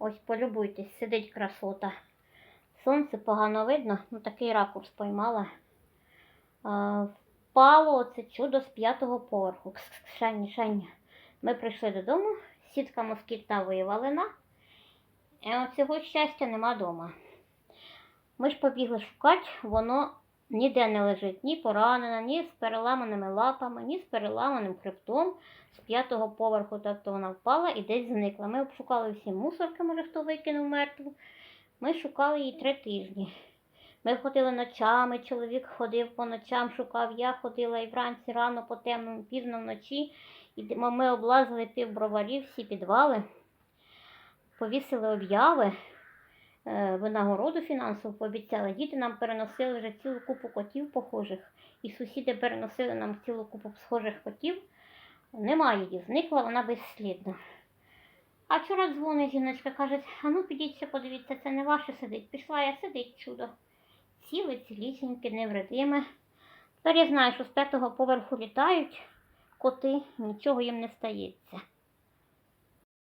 Ось полюбуйтесь, сидить красота. Сонце погано видно, ну такий ракурс поймала. Впало це чудо з п'ятого поверху. Шаня, Шаня. Ми прийшли додому, сітка москіта вивалена. Цього щастя нема вдома. Ми ж побігли шукати, воно ніде не лежить, ні поранена, ні з переламаними лапами, ні з переламаним хребтом. З п'ятого поверху, тобто вона впала і десь зникла. Ми обшукали всі мусорки, може хто викинув мертву. Ми шукали її три тижні. Ми ходили ночами, чоловік ходив по ночам, шукав, я ходила і вранці, рано, по темному, пізно вночі. І ми облазили пів броварів, всі підвали, повісили обяви, винагороду фінансову пообіцяли. Діти нам переносили вже цілу купу котів похожих, і сусіди переносили нам цілу купу схожих котів. Немає її, зникла вона безслідно. А вчора дзвонить жіночка, каже, а ну підіть ще подивіться, це не ваше сидить. Пішла я сидить чудо. Ціле, цілісіньке, невредиме. Тепер я знаю, що з п'ятого поверху літають коти, нічого їм не стається.